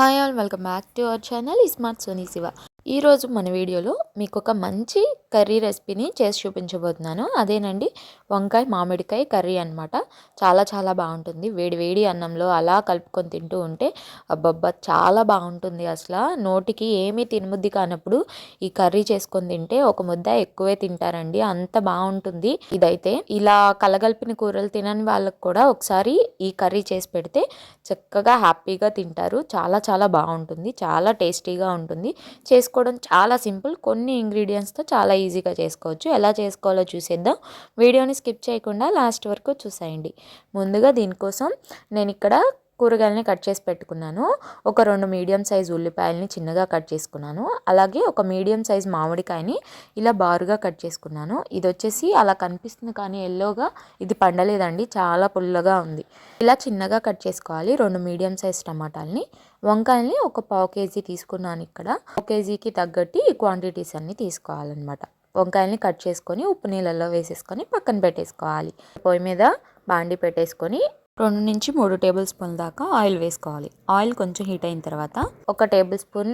Hi all welcome back to our channel smart Soni Siva ఈరోజు మన వీడియోలో మీకు ఒక మంచి కర్రీ రెసిపీని చేసి చూపించబోతున్నాను. అదేనండి వంకాయ మామిడికాయ కర్రీ అనమాట చాలా చాలా బాగుంటుంది. వేడి వేడి అన్నంలో అలా కలుపుకొని తింటూ ఉంటే అబ్బబ్బా చాలా బాగుంటుంది అసలు. నోటికి ఏమీ తినముద్ది కానప్పుడు ఈ కర్రీ చేసుకొని తింటే ఒక ముద్ద ఎక్కువే తింటారండి. అంత బాగుంటుంది. ఇదైతే ఇలా కలగలిపిన కూరలు తినని వాళ్ళకు కూడా ఒకసారి ఈ కర్రీ చేసి పెడితే చక్కగా హ్యాపీగా తింటారు. చాలా చాలా బాగుంటుంది. చాలా టేస్టీగా ఉంటుంది. చేసుకోవడం చాలా సింపుల్. కొన్ని ఇంగ్రీడియంట్స్తో చాలా ఈజీగా చేసుకోవచ్చు. ఎలా చేసుకోవాలో చూసేద్దాం. వీడియోని స్కిప్ చేయకుండా లాస్ట్ వరకు చూసేయండి. ముందుగా దీనికోసం నేను ఇక్కడ కూరగాయలని కట్ చేసి పెట్టుకున్నాను. ఒక రెండు మీడియం సైజ్ ఉల్లిపాయలని చిన్నగా కట్ చేసుకున్నాను. అలాగే ఒక మీడియం సైజ్ మామిడికాయని ఇలా బారుగా కట్ చేసుకున్నాను. ఇది వచ్చేసి అలా కనిపిస్తుంది కానీ ఎల్లోగా ఇది పండలేదండి. చాలా పుల్లగా ఉంది. ఇలా చిన్నగా కట్ చేసుకోవాలి. రెండు మీడియం సైజ్ టమాటాలని. వంకాయల్ని ఒక పావు కేజీ తీసుకున్నాను ఇక్కడ. పావు కేజీకి తగ్గట్టు ఈ క్వాంటిటీస్ అన్నీ తీసుకోవాలన్నమాట. వంకాయల్ని కట్ చేసుకొని ఉప్పు నీళ్ళల్లో వేసేసుకొని పక్కన పెట్టేసుకోవాలి. పొయ్యి మీద బాండి పెట్టేసుకొని రెండు నుంచి మూడు టేబుల్ స్పూన్ దాకా ఆయిల్ వేసుకోవాలి. ఆయిల్ కొంచెం హీట్ అయిన తర్వాత ఒక టేబుల్ స్పూన్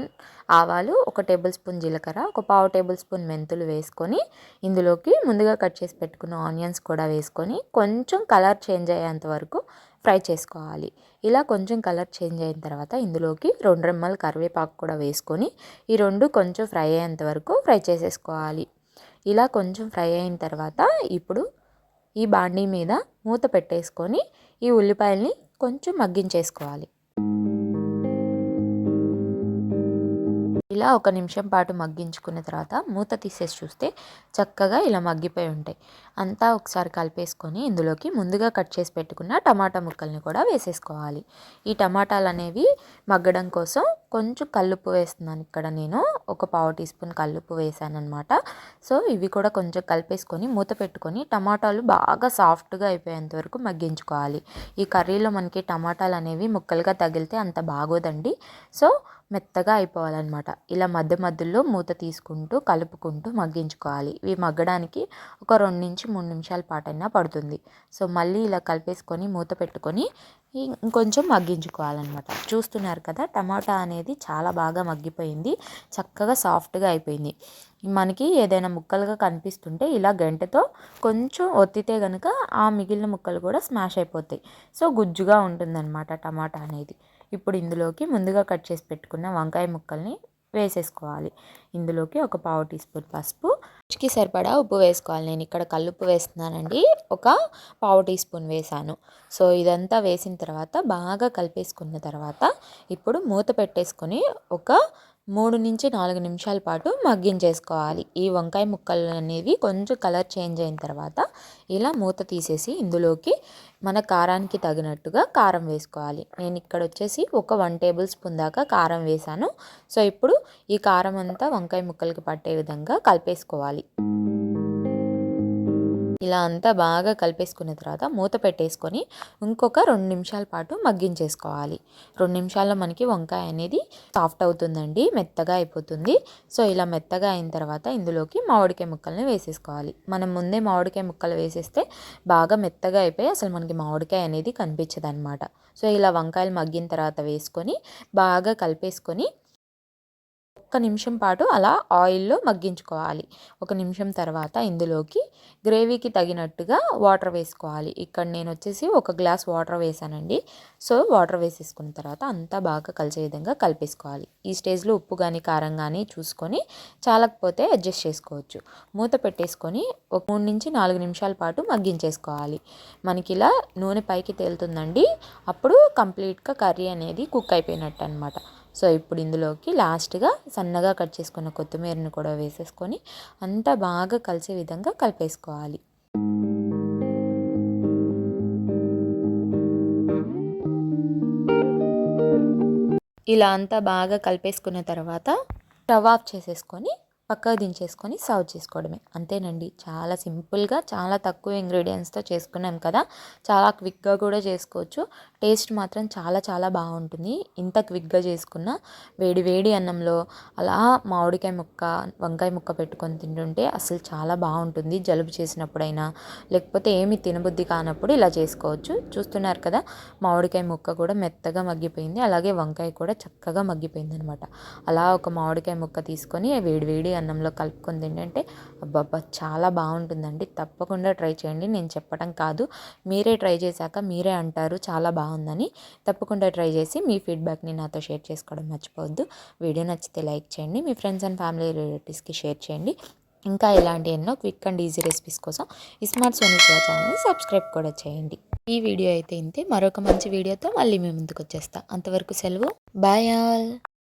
ఆవాలు ఒక టేబుల్ స్పూన్ జీలకర్ర ఒక పావు టేబుల్ స్పూన్ మెంతులు వేసుకొని ఇందులోకి ముందుగా కట్ చేసి పెట్టుకున్న ఆనియన్స్ కూడా వేసుకొని కొంచెం కలర్ చేంజ్ అయ్యేంత వరకు ఫ్రై చేసుకోవాలి. ఇలా కొంచెం కలర్ చేంజ్ అయిన తర్వాత ఇందులోకి రెండు రెమ్మలు కరివేపాకు కూడా వేసుకొని ఈ రెండు కొంచెం ఫ్రై అయ్యేంత వరకు ఫ్రై చేసేసుకోవాలి. ఇలా కొంచెం ఫ్రై అయిన తర్వాత ఇప్పుడు ఈ బాండీ మీద మూత పెట్టేసుకొని ఈ ఉల్లిపాయల్ని కొంచెం మగ్గించేసుకోవాలి. ఇలా ఒక నిమిషం పాటు మగ్గించుకున్న తర్వాత మూత తీసేసి చూస్తే చక్కగా ఇలా మగ్గిపోయి ఉంటాయి. అంతా ఒకసారి కలిపేసుకొని ఇందులోకి ముందుగా కట్ చేసి పెట్టుకున్న టమాటా ముక్కల్ని కూడా వేసేసుకోవాలి. ఈ టమాటాలు అనేవి మగ్గడం కోసం కొంచెం కల్లుప్పు వేస్తున్నాను. ఇక్కడ నేను ఒక పావు టీ స్పూన్ కల్లుప్పు వేసాను అనమాట సో ఇవి కూడా కొంచెం కలిపేసుకొని మూత పెట్టుకొని టమాటాలు బాగా సాఫ్ట్గా అయిపోయేంత వరకు మగ్గించుకోవాలి. ఈ కర్రీలో మనకి టమాటాలు అనేవి ముక్కలుగా తగిలితే అంత బాగోదండి. సో మెత్తగా అయిపోవాలన్నమాట. ఇలా మధ్య మధ్యలో మూత తీసుకుంటూ కలుపుకుంటూ మగ్గించుకోవాలి. ఇవి మగ్గడానికి ఒక రెండు నుంచి మూడు నిమిషాల పాటైనా పడుతుంది. సో మళ్ళీ ఇలా కలిపేసుకొని మూత పెట్టుకొని ఇంకొంచెం మగ్గించుకోవాలన్నమాట. చూస్తున్నారు కదా టమాటా అనేది చాలా బాగా మగ్గిపోయింది. చక్కగా సాఫ్ట్గా అయిపోయింది. మనకి ఏదైనా ముక్కలుగా కనిపిస్తుంటే ఇలా గంటతో కొంచెం ఒత్తితే కనుక ఆ మిగిలిన ముక్కలు కూడా స్మాష్ అయిపోతాయి. సో గుజ్జుగా ఉంటుందన్నమాట టమాటా అనేది. ఇప్పుడు ఇందులోకి ముందుగా కట్ చేసి పెట్టుకున్న వంకాయ ముక్కల్ని వేసేసుకోవాలి. ఇందులోకి ఒక పావు టీ స్పూన్ పసుపు. రుచికి సరిపడా ఉప్పు వేసుకోవాలి. నేను ఇక్కడ కల్లుప్పు వేస్తున్నానండి. ఒక పావు టీ స్పూన్ వేసాను. సో ఇదంతా వేసిన తర్వాత బాగా కలిపేసుకున్న తర్వాత ఇప్పుడు మూత పెట్టేసుకొని ఒక మూడు నుంచి నాలుగు నిమిషాల పాటు మగ్గించేసుకోవాలి. ఈ వంకాయ ముక్కలు అనేవి కొంచెం కలర్ చేంజ్ అయిన తర్వాత ఇలా మూత తీసేసి ఇందులోకి మన కారానికి తగినట్టుగా కారం వేసుకోవాలి. నేను ఇక్కడ వచ్చేసి ఒక వన్ టేబుల్ స్పూన్ దాకా కారం వేసాను సో ఇప్పుడు ఈ కారం అంతా వంకాయ ముక్కలకి పట్టే విధంగా కలిపేసుకోవాలి. ఇలా అంతా బాగా కలిపేసుకున్న తర్వాత మూత పెట్టేసుకొని ఇంకొక రెండు నిమిషాల పాటు మగ్గించేసుకోవాలి. రెండు నిమిషాల్లో మనకి వంకాయ అనేది సాఫ్ట్ అవుతుందండి మెత్తగా అయిపోతుంది. సో ఇలా మెత్తగా అయిన తర్వాత ఇందులోకి మామిడికాయ ముక్కల్ని వేసేసుకోవాలి. మనం ముందే మామిడికాయ ముక్కలు వేసేస్తే బాగా మెత్తగా అయిపోయి అసలు మనకి మామిడికాయ అనేది కనిపించదు అనమాట సో ఇలా వంకాయలు మగ్గిన తర్వాత వేసుకొని బాగా కలిపేసుకొని ఒక్క నిమిషం పాటు అలా ఆయిల్లో మగ్గించుకోవాలి. ఒక నిమిషం తర్వాత ఇందులోకి గ్రేవీకి తగినట్టుగా వాటర్ వేసుకోవాలి. ఇక్కడ నేను వచ్చేసి ఒక గ్లాస్ వాటర్ వేసానండి. సో వాటర్ వేసేసుకున్న తర్వాత అంతా బాగా కలిసే విధంగా కలిపేసుకోవాలి. ఈ స్టేజ్లో ఉప్పు కానీ కారం కానీ చూసుకొని చాలకపోతే అడ్జస్ట్ చేసుకోవచ్చు. మూత పెట్టేసుకొని ఒక మూడు నుంచి నాలుగు నిమిషాల పాటు మగ్గించేసుకోవాలి. మనకి ఇలా నూనె పైకి తేలుతుందండి. అప్పుడు కంప్లీట్గా కర్రీ అనేది కుక్ అయిపోయినట్టు అనమాట సో ఇప్పుడు ఇందులోకి లాస్ట్గా సన్నగా కట్ చేసుకున్న కొత్తిమీరని కూడా వేసేసుకొని అంతా బాగా కలిసే విధంగా కలిపేసుకోవాలి. ఇలా అంతా బాగా కలిపేసుకున్న తర్వాత స్టవ్ ఆఫ్ చేసేసుకొని పక్కకు దించేసుకొని సర్వ్ చేసుకోవడమే. అంతేనండి. చాలా సింపుల్గా చాలా తక్కువ ఇంగ్రీడియంట్స్తో చేసుకున్నాం కదా. చాలా క్విక్గా కూడా చేసుకోవచ్చు. టేస్ట్ మాత్రం చాలా చాలా బాగుంటుంది. ఇంత క్విక్గా చేసుకున్న వేడి వేడి అన్నంలో అలా మామిడికాయ ముక్క వంకాయ ముక్క పెట్టుకొని తింటుంటే అసలు చాలా బాగుంటుంది. జలుబు చేసినప్పుడైనా లేకపోతే ఏమి తినబుద్ధి కానప్పుడు ఇలా చేసుకోవచ్చు. చూస్తున్నారు కదా మామిడికాయ ముక్క కూడా మెత్తగా మగ్గిపోయింది. అలాగే వంకాయ కూడా చక్కగా మగ్గిపోయింది అనమాట అలా ఒక మామిడికాయ ముక్క తీసుకొని వేడి వేడి అన్నంలో కలుపుకొని తింటే అబ్బబ్బా చాలా బాగుంటుందండి. తప్పకుండా ట్రై చేయండి. నేను చెప్పడం కాదు. మీరే ట్రై చేశాక మీరే అంటారు. చాలా బాగుందని. తప్పకుండా ట్రై చేసి మీ ఫీడ్బ్యాక్ని నాతో షేర్ చేసుకోవడం మర్చిపోవద్దు. వీడియో నచ్చితే లైక్ చేయండి. మీ ఫ్రెండ్స్ అండ్ ఫ్యామిలీ రిలేటివ్స్కి షేర్ చేయండి. ఇంకా ఇలాంటి ఎన్నో క్విక్ అండ్ ఈజీ రెసిపీస్ కోసం స్మార్ట్ సోనీ శివ ఛానల్ని సబ్స్క్రైబ్ కూడా చేయండి. ఈ వీడియో అయితే ఇంతే. మరొక మంచి వీడియోతో మళ్ళీ మేము ముందుకు వచ్చేస్తా. అంతవరకు సెలవు. Bye all.